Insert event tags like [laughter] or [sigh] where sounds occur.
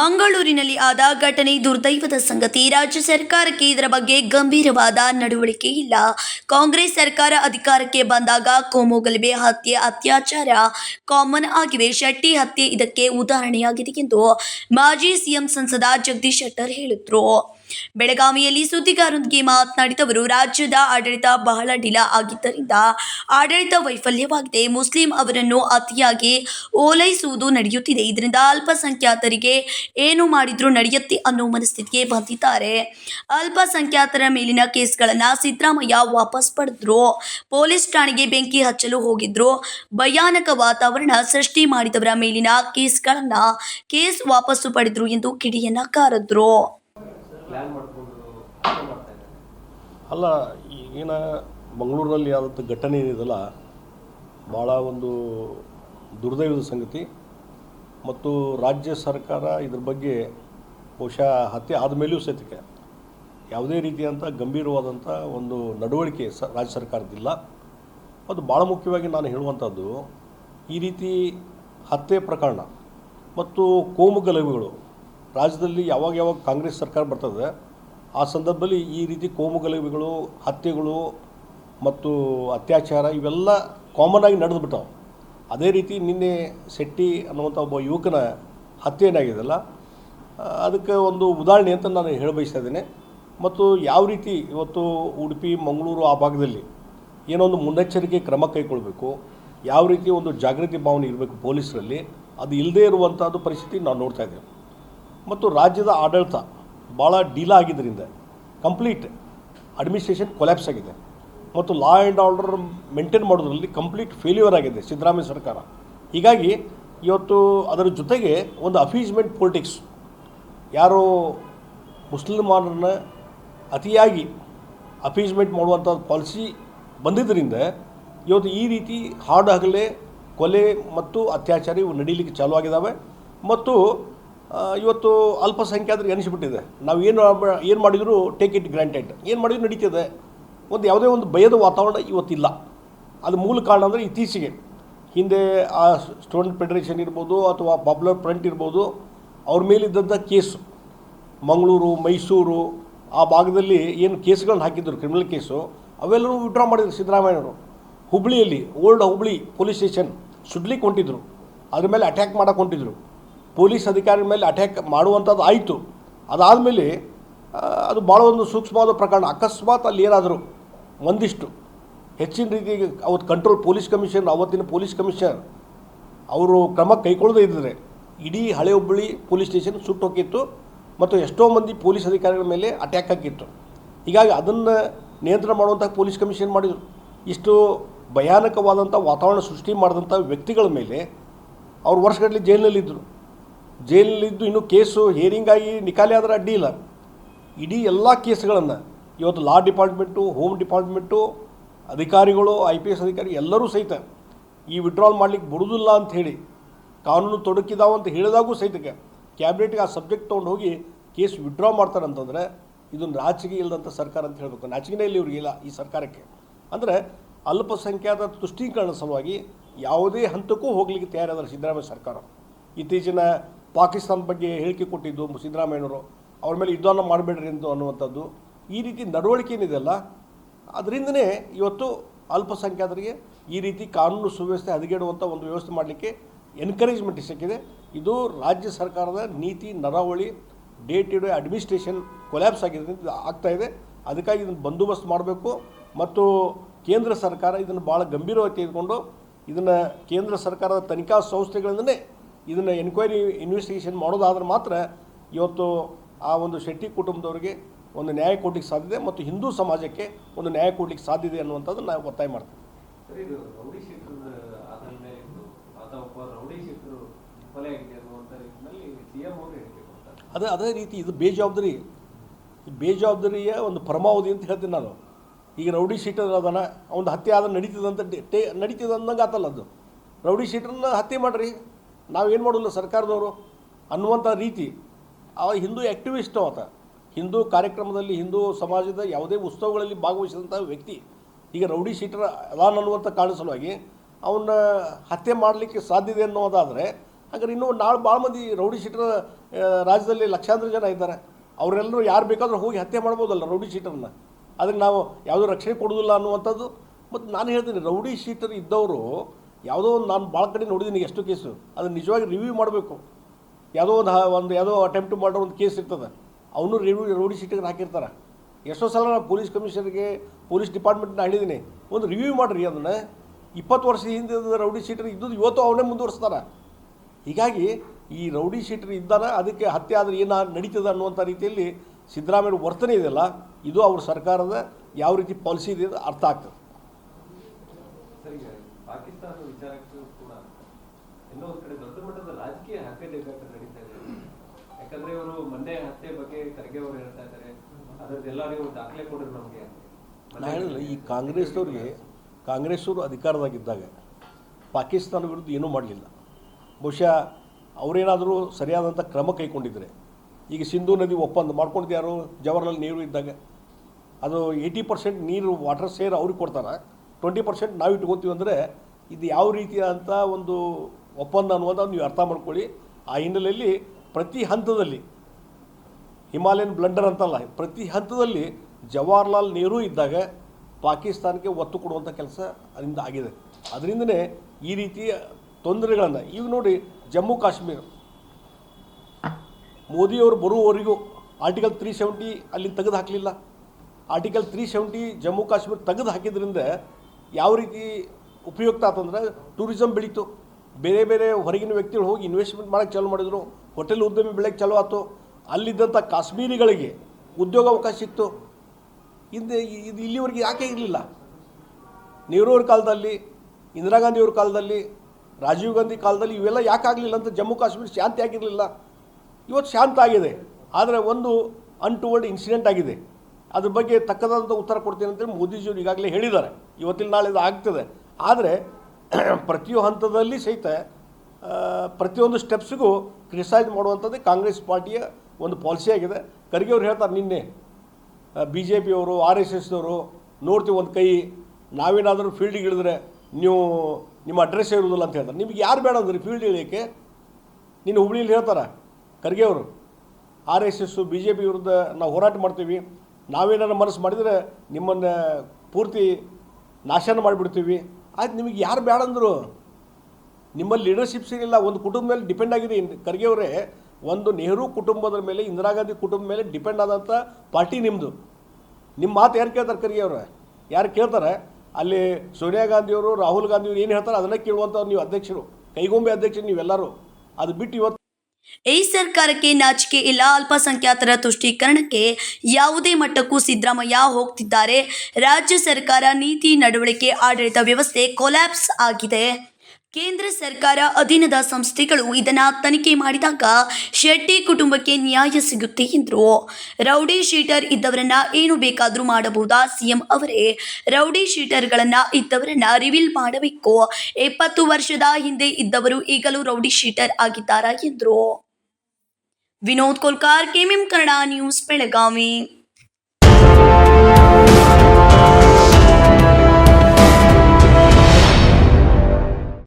ಮಂಗಳೂರಿನಲ್ಲಿ ಆದ ಘಟನೆ ದುರ್ದೈವದ ಸಂಗತಿ. ರಾಜ್ಯ ಸರ್ಕಾರಕ್ಕೆ ಇದರ ಬಗ್ಗೆ ಗಂಭೀರವಾದ ನಡವಳಿಕೆ ಇಲ್ಲ. ಕಾಂಗ್ರೆಸ್ ಸರ್ಕಾರ ಅಧಿಕಾರಕ್ಕೆ ಬಂದಾಗ ಕೋಮುಗಲಭೆ, ಹತ್ಯೆ, ಅತ್ಯಾಚಾರ ಕಾಮನ್ ಆಗಿವೆ. ಶೆಟ್ಟಿ ಹತ್ಯೆ ಇದಕ್ಕೆ ಉದಾಹರಣೆಯಾಗಿದೆ ಎಂದು ಮಾಜಿ ಸಿಎಂ ಸಂಸದ ಜಗದೀಶ್ ಶೆಟ್ಟರ್ ಹೇಳಿದ್ರು. ಬೆಳಗಾವಿಯಲ್ಲಿ ಸುದ್ದಿಗಾರರೊಂದಿಗೆ ಮಾತನಾಡಿದವರು ರಾಜ್ಯದ ಆಡಳಿತ ಬಹಳ ಡಿಲ ಆಗಿದ್ದರಿಂದ ಆಡಳಿತ ವೈಫಲ್ಯವಾಗಿದೆ. ಮುಸ್ಲಿಂ ಅವರನ್ನು ಅತಿಯಾಗಿ ಓಲೈಸುವುದು ನಡೆಯುತ್ತಿದೆ. ಇದರಿಂದ ಅಲ್ಪಸಂಖ್ಯಾತರಿಗೆ ಏನು ಮಾಡಿದ್ರೂ ನಡೆಯುತ್ತೆ ಅನ್ನೋ ಮನಸ್ಥಿತಿಗೆ ಬಂದಿದ್ದಾರೆ. ಅಲ್ಪಸಂಖ್ಯಾತರ ಮೇಲಿನ ಕೇಸ್ಗಳನ್ನು ಸಿದ್ದರಾಮಯ್ಯ ವಾಪಸ್ ಪಡೆದ್ರು. ಪೊಲೀಸ್ ಠಾಣೆಗೆ ಬೆಂಕಿ ಹಚ್ಚಲು ಹೋಗಿದ್ರು. ಭಯಾನಕ ವಾತಾವರಣ ಸೃಷ್ಟಿ ಮಾಡಿದವರ ಮೇಲಿನ ಕೇಸ್ಗಳನ್ನ ಕೇಸ್ ವಾಪಸ್ಸು ಪಡೆದ್ರು ಎಂದು ಕಿಡಿಯನ್ನ ಕಾರದ್ರು. ಪ್ಲ್ಯಾನ್ ಅಲ್ಲ, ಈಗಿನ ಮಂಗಳೂರಿನಲ್ಲಿ ಆದಂಥ ಘಟನೆ ಏನಿದೆಯಲ್ಲ ಭಾಳ ಒಂದು ದುರ್ದೈವದ ಸಂಗತಿ. ಮತ್ತು ರಾಜ್ಯ ಸರ್ಕಾರ ಇದ್ರ ಬಗ್ಗೆ ಬಹುಶಃ ಹತ್ಯೆ ಆದಮೇಲೂ ಸಹಿತಕ್ಕೆ ಯಾವುದೇ ರೀತಿಯಂಥ ಗಂಭೀರವಾದಂಥ ಒಂದು ನಡವಳಿಕೆ ಸ, ರಾಜ್ಯ ಸರ್ಕಾರದಿಲ್ಲ ಅದು ಭಾಳ ಮುಖ್ಯವಾಗಿ ನಾನು ಹೇಳುವಂಥದ್ದು ಈ ರೀತಿ ಹತ್ಯೆ ಪ್ರಕರಣ ಮತ್ತು ಕೋಮು ಗಲಭೆಗಳು ರಾಜ್ಯದಲ್ಲಿ ಯಾವಾಗ ಯಾವಾಗ ಕಾಂಗ್ರೆಸ್ ಸರ್ಕಾರ ಬರ್ತದೆ ಆ ಸಂದರ್ಭದಲ್ಲಿ ಈ ರೀತಿ ಕೋಮು ಗಲಭೆಗಳು ಹತ್ಯೆಗಳು ಮತ್ತು ಅತ್ಯಾಚಾರ ಇವೆಲ್ಲ ಕಾಮನ್ ಆಗಿ ನಡೆದು ಬಿಟ್ಟವು ಅದೇ ರೀತಿ ನಿನ್ನೆ ಶೆಟ್ಟಿ ಅನ್ನುವಂಥ ಒಬ್ಬ ಯುವಕನ ಹತ್ಯೆ ಏನಾಗಿದೆಯಲ್ಲ ಆ, ಅದಕ್ಕೆ ಒಂದು ಉದಾಹರಣೆ ಅಂತ ನಾನು ಹೇಳ ಬಯಸ್ತಾ ಇದ್ದೇನೆ. ಮತ್ತು ಯಾವ ರೀತಿ ಇವತ್ತು ಉಡುಪಿ ಮಂಗಳೂರು ಆ ಭಾಗದಲ್ಲಿ ಏನೋ ಒಂದು ಮುನ್ನೆಚ್ಚರಿಕೆ ಕ್ರಮ ಕೈಗೊಳ್ಳಬೇಕು ಯಾವ ರೀತಿ ಒಂದು ಜಾಗೃತಿ ಭಾವನೆ ಇರಬೇಕು ಪೊಲೀಸರಲ್ಲಿ ಅದು ಇಲ್ಲದೇ ಇರುವಂಥದ್ದು ಪರಿಸ್ಥಿತಿ ನಾವು ನೋಡ್ತಾ ಇದ್ದೇವೆ ಮತ್ತು ರಾಜ್ಯದ ಆಡಳಿತ ಭಾಳ ಡೀಲ ಆಗಿದ್ದರಿಂದ ಕಂಪ್ಲೀಟ್ ಅಡ್ಮಿನಿಸ್ಟ್ರೇಷನ್ ಕೊಲ್ಯಾಪ್ಸ್ ಆಗಿದೆ. ಮತ್ತು ಲಾ ಆ್ಯಂಡ್ ಆರ್ಡರ್ ಮೇಂಟೈನ್ ಮಾಡೋದ್ರಲ್ಲಿ ಕಂಪ್ಲೀಟ್ ಫೇಲ್ಯೂರ್ ಆಗಿದೆ ಸಿದ್ದರಾಮಯ್ಯ ಸರ್ಕಾರ. ಹೀಗಾಗಿ ಇವತ್ತು ಅದರ ಜೊತೆಗೆ ಒಂದು ಅಫೀಸ್ಮೆಂಟ್ ಪೊಲಿಟಿಕ್ಸ್. ಯಾರು ಮುಸ್ಲಿಮಾನರನ್ನ ಅತಿಯಾಗಿ ಅಫೀಸ್ಮೆಂಟ್ ಮಾಡುವಂಥ ಪಾಲಿಸಿ ಬಂದಿದ್ದರಿಂದ ಇವತ್ತು ಈ ರೀತಿ ಹಾಡು ಕೊಲೆ ಮತ್ತು ಅತ್ಯಾಚಾರ ಇವು ನಡೀಲಿಕ್ಕೆ ಚಾಲೂ ಆಗಿದ್ದಾವೆ ಮತ್ತು ಇವತ್ತು ಅಲ್ಪಸಂಖ್ಯಾತರಿಗೆ ಅನಿಸ್ಬಿಟ್ಟಿದೆ ನಾವು ಏನು ಏನು ಮಾಡಿದರೂ ಟೇಕ್ ಇಟ್ ಗ್ರಾಂಟೆಡ್ ಏನು ಮಾಡಿದ್ರು ನಡೀತಿದೆ. ಒಂದು ಯಾವುದೇ ಒಂದು ಭಯದ ವಾತಾವರಣ ಇವತ್ತಿಲ್ಲ. ಅದು ಮೂಲ ಕಾರಣ ಅಂದರೆ ಇತ್ತೀಚೆಗೆ ಹಿಂದೆ ಆ ಸ್ಟೂಡೆಂಟ್ ಫೆಡರೇಷನ್ ಇರ್ಬೋದು ಅಥವಾ ಪಾಪ್ಯುಲರ್ ಫ್ರಂಟ್ ಇರ್ಬೋದು, ಅವ್ರ ಮೇಲಿದ್ದಂಥ ಕೇಸು. ಮಂಗಳೂರು, ಮೈಸೂರು, ಆ ಭಾಗದಲ್ಲಿ ಏನು ಕೇಸ್ಗಳನ್ನ ಹಾಕಿದ್ರು ಕ್ರಿಮಿನಲ್ ಕೇಸು, ಅವೆಲ್ಲರೂ ವಿಡ್ರಾ ಮಾಡಿದರು ಸಿದ್ದರಾಮಯ್ಯನವರು. ಹುಬ್ಳಿಯಲ್ಲಿ ಓಲ್ಡ್ ಹುಬ್ಳಿ ಪೊಲೀಸ್ ಸ್ಟೇಷನ್ ಸುಡ್ಲಿಕ್ಕೆ ಹೊಂಟಿದ್ರು. ಅದ್ರ ಮೇಲೆ ಅಟ್ಯಾಕ್ ಮಾಡೋಕೆ ಹೊಂಟಿದ್ರು. ಪೊಲೀಸ್ ಅಧಿಕಾರಿ ಮೇಲೆ ಅಟ್ಯಾಕ್ ಮಾಡುವಂಥದ್ದು ಆಯಿತು. ಅದಾದಮೇಲೆ ಅದು ಭಾಳ ಒಂದು ಸೂಕ್ಷ್ಮವಾದ ಪ್ರಕರಣ. ಅಕಸ್ಮಾತ್ ಅಲ್ಲಿ ಏನಾದರೂ, ಒಂದಿಷ್ಟು ಹೆಚ್ಚಿನ ರೀತಿಗೆ ಅವತ್ತು ಕಂಟ್ರೋಲ್ ಪೊಲೀಸ್ ಕಮಿಷನ್ ಅವತ್ತಿನ ಪೊಲೀಸ್ ಕಮಿಷನರ್ ಅವರು ಕ್ರಮ ಕೈಗೊಳ್ಳದೇ ಇದ್ದರೆ ಇಡೀ ಹಳೆ ಹುಬ್ಬಳ್ಳಿ ಪೊಲೀಸ್ ಸ್ಟೇಷನ್ ಸುಟ್ಟೋಕಿತ್ತು ಮತ್ತು ಎಷ್ಟೋ ಮಂದಿ ಪೊಲೀಸ್ ಅಧಿಕಾರಿಗಳ ಮೇಲೆ ಅಟ್ಯಾಕ್ ಆಗಿತ್ತು ಹೀಗಾಗಿ ಅದನ್ನು ನಿಯಂತ್ರಣ ಮಾಡುವಂಥ ಪೊಲೀಸ್ ಕಮಿಷನ್ ಮಾಡಿದರು. ಇಷ್ಟು ಭಯಾನಕವಾದಂಥ ವಾತಾವರಣ ಸೃಷ್ಟಿ ಮಾಡಿದಂಥ ವ್ಯಕ್ತಿಗಳ ಮೇಲೆ ಅವರು ವರ್ಷಗಟ್ಟಲೆ ಜೈಲಿನಲ್ಲಿದ್ದರು. ಜೈಲಿನಲ್ಲಿದ್ದು ಇನ್ನೂ ಕೇಸು ಹೇರಿಂಗ್ ಆಗಿ ನಿಕಾಲಿ ಆದರೆ ಅಡ್ಡಿ ಇಲ್ಲ. ಇಡೀ ಎಲ್ಲ ಕೇಸ್ಗಳನ್ನು, ಇವತ್ತು ಲಾ ಡಿಪಾರ್ಟ್ಮೆಂಟು ಹೋಮ್ ಡಿಪಾರ್ಟ್ಮೆಂಟು ಅಧಿಕಾರಿಗಳು ಐ ಪಿ ಎಸ್ ಅಧಿಕಾರಿ ಎಲ್ಲರೂ ಸಹಿತ ಈ ವಿಡ್ರಾಲ್ ಮಾಡ್ಲಿಕ್ಕೆ ಬಿಡುವುದಿಲ್ಲ ಅಂತ ಹೇಳಿ ಕಾನೂನು ತೊಡಕಿದಾವ ಅಂತ ಹೇಳಿದಾಗೂ ಸಹಿತಕ್ಕೆ ಕ್ಯಾಬಿನೆಟ್ಗೆ ಆ ಸಬ್ಜೆಕ್ಟ್ ತೊಗೊಂಡು ಹೋಗಿ ಕೇಸ್ ವಿಡ್ರಾ ಮಾಡ್ತಾರೆ ಅಂತಂದರೆ ಇದು ರಾಜಕೀಯ ಇಲ್ಲದಂಥ ಸರ್ಕಾರ ಅಂತ ಹೇಳಬೇಕು. ನಾಚಿಕೆನೇ ಇಲ್ಲಿ ಇವ್ರಿಗೆ ಇಲ್ಲ ಈ ಸರ್ಕಾರಕ್ಕೆ. ಅಂದರೆ ಅಲ್ಪಸಂಖ್ಯಾತ ತುಷ್ಟೀಕರಣ ಸಲುವಾಗಿ ಯಾವುದೇ ಹಂತಕ್ಕೂ ಹೋಗಲಿಕ್ಕೆ ತಯಾರಾದ ಸಿದ್ದರಾಮಯ್ಯ ಸರ್ಕಾರ. ಇತ್ತೀಚಿನ ಪಾಕಿಸ್ತಾನ ಬಗ್ಗೆ ಹೇಳಿಕೆ ಕೊಟ್ಟಿದ್ದು ಸಿದ್ದರಾಮಯ್ಯನವರು, ಅವ್ರ ಮೇಲೆ ಯುದ್ಧವನ್ನು ಮಾಡಬೇಡ್ರಿ ಎಂದು ಅನ್ನುವಂಥದ್ದು, ಈ ರೀತಿ ನಡವಳಿಕೆ ಏನಿದೆಯಲ್ಲ ಅದರಿಂದನೇ ಇವತ್ತು ಅಲ್ಪಸಂಖ್ಯಾತರಿಗೆ ಈ ರೀತಿ ಕಾನೂನು ಸುವ್ಯವಸ್ಥೆ ಹದಗೆಡುವಂಥ ಒಂದು ವ್ಯವಸ್ಥೆ ಮಾಡಲಿಕ್ಕೆ ಎನ್ಕರೇಜ್ಮೆಂಟ್ ಸಿಕ್ಕಿದೆ ಇದು ರಾಜ್ಯ ಸರ್ಕಾರದ ನೀತಿ ನರಾವಳಿ day to day administration collapse ಆಗಿದೆ ಆಗ್ತಾ ಇದೆ. ಅದಕ್ಕಾಗಿ ಇದನ್ನು ಬಂದೋಬಸ್ತ್ ಮಾಡಬೇಕು. ಮತ್ತು ಕೇಂದ್ರ ಸರ್ಕಾರ ಇದನ್ನು ಭಾಳ ಗಂಭೀರವಾಗಿ ತೆಗೆದುಕೊಂಡು ಇದನ್ನು ಕೇಂದ್ರ ಸರ್ಕಾರದ ತನಿಖಾ ಸಂಸ್ಥೆಗಳಿಂದಲೇ ಇದನ್ನು ಎನ್ಕ್ವೈರಿ ಇನ್ವೆಸ್ಟಿಗೇಷನ್ ಮಾಡೋದಾದ್ರೆ ಮಾತ್ರ ಇವತ್ತು ಆ ಒಂದು ಶೆಟ್ಟಿ ಕುಟುಂಬದವರಿಗೆ ಒಂದು ನ್ಯಾಯ ಕೊಡ್ಲಿಕ್ಕೆ ಸಾಧ್ಯತೆ ಮತ್ತು ಹಿಂದೂ ಸಮಾಜಕ್ಕೆ ಒಂದು ನ್ಯಾಯ ಕೊಡ್ಲಿಕ್ಕೆ ಸಾಧ್ಯತೆ ಅನ್ನುವಂಥದ್ದು ನಾವು ಒತ್ತಾಯ ಮಾಡ್ತೀವಿ. ಅದೇ ಅದೇ ರೀತಿ ಇದು ಬೇಜವಾಬ್ದಾರಿ ಬೇಜವಾಬ್ದಾರಿಯ ಒಂದು ಪರಮಾವಧಿ ಅಂತ ಹೇಳ್ತೀನಿ ನಾನು. ಈಗ ರೌಡಿ ಶೀಟರ್ ಅದನ್ನ ಒಂದು ಹತ್ಯೆ ಆದ್ರೆ ನಡೀತದಂತ ಟೇ ನಡೀತದೆ ಅಂದಂಗೆ ಆತಲ್ಲ ಅದು. ರೌಡಿ ಶೀಟರ್ನ ಹತ್ಯೆ ಮಾಡಿರಿ. ನಾವೇನು ಮಾಡೋಲ್ಲ ಸರ್ಕಾರದವರು ಅನ್ನುವಂಥ ರೀತಿ. ಆ ಹಿಂದೂ ಆ್ಯಕ್ಟಿವಿಸ್ಟ್ ಆತ. ಹಿಂದೂ ಕಾರ್ಯಕ್ರಮದಲ್ಲಿ, ಹಿಂದೂ ಸಮಾಜದ ಯಾವುದೇ ಉತ್ಸವಗಳಲ್ಲಿ ಭಾಗವಹಿಸಿದಂಥ ವ್ಯಕ್ತಿ, ಈಗ ರೌಡಿ ಶೀಟರ್ ಅದಾನ ಅನ್ನುವಂಥ ಕಾರಣ ಸಲುವಾಗಿ ಅವನ್ನ ಹತ್ಯೆ ಮಾಡಲಿಕ್ಕೆ ಸಾಧ್ಯತೆ ಅನ್ನೋದಾದರೆ, ಹಾಗಾದ್ರೆ ಇನ್ನೂ ನಾಳೆ ಭಾಳ ಮಂದಿ ರೌಡಿ ಶೀಟರ್ ರಾಜ್ಯದಲ್ಲಿ ಲಕ್ಷಾಂತರ ಜನ ಇದ್ದಾರೆ. ಅವರೆಲ್ಲರೂ ಯಾರು ಬೇಕಾದರೂ ಹೋಗಿ ಹತ್ಯೆ ಮಾಡ್ಬೋದಲ್ಲ ರೌಡಿ ಶೀಟರ್ನ ಅದಕ್ಕೆ ನಾವು ಯಾವುದೂ ರಕ್ಷಣೆ ಕೊಡೋದಿಲ್ಲ ಅನ್ನುವಂಥದ್ದು. ಮತ್ತು ನಾನು ಹೇಳ್ತೀನಿ, ರೌಡಿ ಶೀಟರ್ ಇದ್ದವರು ಯಾವುದೋ ಒಂದು ನಾನು ಭಾಳ ಕಡೆ ನೋಡಿದ್ದೀನಿ ಎಷ್ಟು ಕೇಸು. ಅದನ್ನು ನಿಜವಾಗಿ ರಿವ್ಯೂ ಮಾಡಬೇಕು. ಯಾವುದೋ ಒಂದು ಒಂದು ಯಾವುದೋ ಅಟೆಂಪ್ಟ್ ಮಾಡೋ ಒಂದು ಕೇಸ್ ಇರ್ತದೆ. ಅವನು ರಿವ್ಯೂ ರೌಡಿ ಸೀಟಿಗೆ ಹಾಕಿರ್ತಾರೆ. ಎಷ್ಟೋ ಸಲ ನಾನು ಪೊಲೀಸ್ ಕಮಿಷನರ್ಗೆ ಪೊಲೀಸ್ ಡಿಪಾರ್ಟ್ಮೆಂಟ್ನ ಹೇಳಿದ್ದೀನಿ, ಒಂದು ರಿವ್ಯೂ ಮಾಡಿರಿ ಅದನ್ನು. ಇಪ್ಪತ್ತು ವರ್ಷ ಹಿಂದೆ ರೌಡಿ ಶೀಟರ್ ಇದ್ದದ್ದು ಇವತ್ತು ಅವನೇ ಮುಂದುವರಿಸ್ತಾರೆ. ಹೀಗಾಗಿ ಈ ರೌಡಿ ಶೀಟರ್ ಇದ್ದಾನೆ, ಅದಕ್ಕೆ ಹತ್ಯೆ ಆದರೆ ಏನು ನಡೀತದೆ ಅನ್ನುವಂಥ ರೀತಿಯಲ್ಲಿ ಸಿದ್ದರಾಮಯ್ಯ ವರ್ತನೆ ಇದೆಯಲ್ಲ ಇದು ಅವ್ರ ಸರ್ಕಾರದ ಯಾವ ರೀತಿ ಪಾಲಿಸಿ ಇದೆ ಅರ್ಥ ಆಗ್ತದೆ. ಪಾಕಿಸ್ತಾನ ವಿಚಾರಕ್ಕೂ ಕೂಡ ಎಲ್ಲೋ ಒಂದ್ ಕಡೆ ದೊಡ್ಡ ಮಟ್ಟದ ರಾಜಕೀಯ ಹತ್ಯೆ ಬೇಕಾದ್ರೆ ನಡೀತಾ ಇದೆ. ಯಾಕಂದ್ರೆ ಇವರು ಮೊನ್ನೆ ಹತ್ಯೆ ಬಗ್ಗೆ ಖರ್ಗೆ ಅವರು ಹೇಳ್ತಾ ಇದ್ದಾರೆ. ಅದರದ್ದೆಲ್ಲ ನೀವು ದಾಖಲೆ ಕೊಡ್ರಿ ನಮಗೆ ನಾ ಹೇಳಿಲ್ಲ ಈ ಕಾಂಗ್ರೆಸ್ನವ್ರಿಗೆ ಕಾಂಗ್ರೆಸ್ಸವರು ಅಧಿಕಾರದಾಗಿದ್ದಾಗ ಪಾಕಿಸ್ತಾನ ವಿರುದ್ಧ ಏನೂ ಮಾಡಲಿಲ್ಲ. ಬಹುಶಃ ಅವರೇನಾದರೂ ಸರಿಯಾದಂಥ ಕ್ರಮ ಕೈಗೊಂಡಿದ್ರೆ. ಈಗ ಸಿಂಧೂ ನದಿ ಒಪ್ಪಂದ ಮಾಡ್ಕೊಂಡಿದ್ದು ಯಾರು? ಜವಾಹರ್ಲಾಲ್ ನೆಹರು ಇದ್ದಾಗ. ಅದು ಏಯ್ಟಿ ಪರ್ಸೆಂಟ್ ನೀರು ವಾಟರ್ ಸೇರ್ ಅವ್ರಿಗೆ ಕೊಡ್ತಾರೆ? ಟ್ವೆಂಟಿ ಪರ್ಸೆಂಟ್ ನಾವು ಇಟ್ಕೊತೀವಿ ಅಂದರೆ ಇದು ಯಾವ ರೀತಿಯಾದಂಥ ಒಂದು ಒಪ್ಪಂದ ಅನ್ನೋದನ್ನು ನೀವು ಅರ್ಥ ಮಾಡ್ಕೊಳ್ಳಿ. ಆ ಹಿನ್ನೆಲೆಯಲ್ಲಿ ಪ್ರತಿ ಹಂತದಲ್ಲಿ ಹಿಮಾಲಯನ್ ಬ್ಲಂಡರ್ ಅಂತಲ್ಲ, ಪ್ರತಿ ಹಂತದಲ್ಲಿ ಜವಾಹರ್ಲಾಲ್ ನೆಹರು ಇದ್ದಾಗ ಪಾಕಿಸ್ತಾನಕ್ಕೆ ಒತ್ತು ಕೊಡುವಂಥ ಕೆಲಸ ಅದರಿಂದ ಆಗಿದೆ. ಅದರಿಂದನೇ ಈ ರೀತಿಯ ತೊಂದರೆಗಳನ್ನು, ಈಗ ನೋಡಿ ಜಮ್ಮು ಕಾಶ್ಮೀರ. ಮೋದಿಯವರು ಬರುವವರೆಗೂ ಆರ್ಟಿಕಲ್ ತ್ರೀ ಸೆವೆಂಟಿ ಅಲ್ಲಿ ತೆಗೆದು ಹಾಕಲಿಲ್ಲ. Article three seventy Jammu Kashmir ತೆಗೆದು ಹಾಕಿದ್ರಿಂದ ಯಾವ ರೀತಿ ಉಪಯುಕ್ತ ಆತಂದ್ರೆ ಟೂರಿಸಮ್ ಬೆಳೀತು. ಬೇರೆ ಬೇರೆ ಹೊರಗಿನ ವ್ಯಕ್ತಿಗಳು ಹೋಗಿ ಇನ್ವೆಸ್ಟ್ಮೆಂಟ್ ಮಾಡೋಕ್ಕೆ ಚಾಲು ಮಾಡಿದ್ರು. ಹೋಟೆಲ್ ಉದ್ಯಮಿ ಬೆಳೆಯೋಕ್ಕೆ ಚಾಲು ಆಯಿತು ಅಲ್ಲಿದ್ದಂಥ ಕಾಶ್ಮೀರಿಗಳಿಗೆ ಉದ್ಯೋಗ ಅವಕಾಶ ಸಿಕ್ತು. ಹಿಂದೆ ಇದು ಇಲ್ಲಿವರೆಗೆ ಯಾಕೆ ಇರಲಿಲ್ಲ? ನೆಹರು ಅವ್ರ ಕಾಲದಲ್ಲಿ, ಇಂದಿರಾ ಗಾಂಧಿ ಅವ್ರ ಕಾಲದಲ್ಲಿ, ರಾಜೀವ್ ಗಾಂಧಿ ಕಾಲದಲ್ಲಿ ಇವೆಲ್ಲ ಯಾಕೆ ಆಗಲಿಲ್ಲ ಅಂತ ಜಮ್ಮು ಕಾಶ್ಮೀರ ಶಾಂತಿ ಆಗಿರಲಿಲ್ಲ. ಇವತ್ತು ಶಾಂತ ಆಗಿದೆ. ಆದರೆ ಒಂದು ಅನ್ಟುವರ್ಡ್ ಇನ್ಸಿಡೆಂಟ್ ಆಗಿದೆ. ಅದ್ರ ಬಗ್ಗೆ ತಕ್ಕದಾದಂಥ ಉತ್ತರ ಕೊಡ್ತೀನಿ ಅಂತೇಳಿ ಮೋದಿಜಿಯವರು ಈಗಾಗಲೇ ಹೇಳಿದ್ದಾರೆ. ಇವತ್ತಿನ ನಾಳೆ ಇದು ಆಗ್ತದೆ. ಆದರೆ [clears throat] ಪ್ರತಿಯೊ ಹಂತದಲ್ಲಿ ಸಹಿತ ಪ್ರತಿಯೊಂದು ಸ್ಟೆಪ್ಸಿಗೂ ಕ್ರಿಟಿಸೈಸ್ ಮಾಡುವಂಥದ್ದೇ ಕಾಂಗ್ರೆಸ್ ಪಾರ್ಟಿಯ ಒಂದು ಪಾಲಿಸಿ ಆಗಿದೆ. ಖರ್ಗೆ ಅವ್ರು ಹೇಳ್ತಾರೆ ನಿನ್ನೆ ಬಿ ಜೆ ಪಿಯವರು ಆರ್ ಎಸ್ ಎಸ್ನವರು ನೋಡ್ತೀವಿ ಒಂದು ಕೈ, ನಾವೇನಾದರೂ ಫೀಲ್ಡಿಗೆ ಇಳಿದ್ರೆ ನೀವು ನಿಮ್ಮ ಅಡ್ರೆಸ್ ಇರೋದಿಲ್ಲ ಅಂತ ಹೇಳ್ತಾರೆ. ನಿಮ್ಗೆ ಯಾರು ಬೇಡ ಅಂದ್ರೆ ಫೀಲ್ಡ್ ಇಳಿಯೋಕ್ಕೆ? ನೀನು ಹುಬ್ಳಿಲಿ ಹೇಳ್ತಾರೆ? ಖರ್ಗೆ ಅವರು R S S B J P ವಿರುದ್ಧ ನಾವು ಹೋರಾಟ ಮಾಡ್ತೀವಿ. ನಾವೇನಾದ್ರು ಮನಸ್ಸು ಮಾಡಿದರೆ ನಿಮ್ಮನ್ನು ಪೂರ್ತಿ ನಾಶನ ಮಾಡಿಬಿಡ್ತೀವಿ. ಆಯ್ತು, ನಿಮಗೆ ಯಾರು ಬೇಡ ಅಂದರು? ನಿಮ್ಮಲ್ಲಿ ಲೀಡರ್ಶಿಪ್ ಸಿಗಲಿಲ್ಲ ಒಂದು ಕುಟುಂಬ ಮೇಲೆ ಡಿಪೆಂಡ್ ಆಗಿದೆ. ಖರ್ಗೆ ಅವರೇ, ಒಂದು ನೆಹರು ಕುಟುಂಬದ ಮೇಲೆ, ಇಂದಿರಾ ಗಾಂಧಿ ಕುಟುಂಬದ ಮೇಲೆ ಡಿಪೆಂಡ್ ಆದಂಥ ಪಾರ್ಟಿ ನಿಮ್ಮದು ನಿಮ್ಮ ಮಾತು ಯಾರು ಕೇಳ್ತಾರೆ ಖರ್ಗೆ ಅವರು? ಯಾರು ಕೇಳ್ತಾರೆ? ಅಲ್ಲಿ ಸೋನಿಯಾ ಗಾಂಧಿಯವರು, ರಾಹುಲ್ ಗಾಂಧಿಯವರು ಏನು ಹೇಳ್ತಾರೆ ಅದನ್ನೇ ಕೇಳುವಂಥವ್ರು ನೀವು ಅಧ್ಯಕ್ಷರು, ಕೈಗೊಂಬೆ ಅಧ್ಯಕ್ಷರು ನೀವೆಲ್ಲರೂ. ಅದು ಬಿಟ್ಟು ಇವತ್ತು ಈ ಸರ್ಕಾರಕ್ಕೆ ನಾಚಿಕೆ ಇಲ್ಲ. ಅಲ್ಪಸಂಖ್ಯಾತರ ತುಷ್ಟೀಕರಣಕ್ಕೆ ಯಾವುದೇ ಮಟ್ಟಕ್ಕೂ ಸಿದ್ದರಾಮಯ್ಯ ಹೋಗ್ತಿದ್ದಾರೆ. ರಾಜ್ಯ ಸರ್ಕಾರ ನೀತಿ ನಡವಳಿಕೆ ಆಡಳಿತ ವ್ಯವಸ್ಥೆ ಕೊಲ್ಯಾಪ್ಸ್ ಆಗಿದೆ. ಕೇಂದ್ರ ಸರ್ಕಾರ ಅಧೀನದ ಸಂಸ್ಥೆಗಳು ಇದನ್ನ ತನಿಖೆ ಮಾಡಿದಾಗ ಶೆಟ್ಟಿ ಕುಟುಂಬಕ್ಕೆ ನ್ಯಾಯ ಸಿಗುತ್ತೆ ಎಂದರು. ರೌಡಿ ಶೀಟರ್ ಇದ್ದವರನ್ನ ಏನು ಬೇಕಾದರೂ ಮಾಡಬಹುದಾ? ಸಿಎಂ ಅವರೇ. ರೌಡಿ ಶೀಟರ್ಗಳನ್ನ ಇದ್ದವರನ್ನ ರಿವೀಲ್ ಮಾಡಬೇಕು. ಎಪ್ಪತ್ತು ವರ್ಷದ ಹಿಂದೆ ಇದ್ದವರು ಈಗಲೂ ರೌಡಿ ಶೀಟರ್ ಆಗಿದ್ದಾರಾ ಎಂದರು. Vinod Kolkar, KMM Kannada news, Belagavi.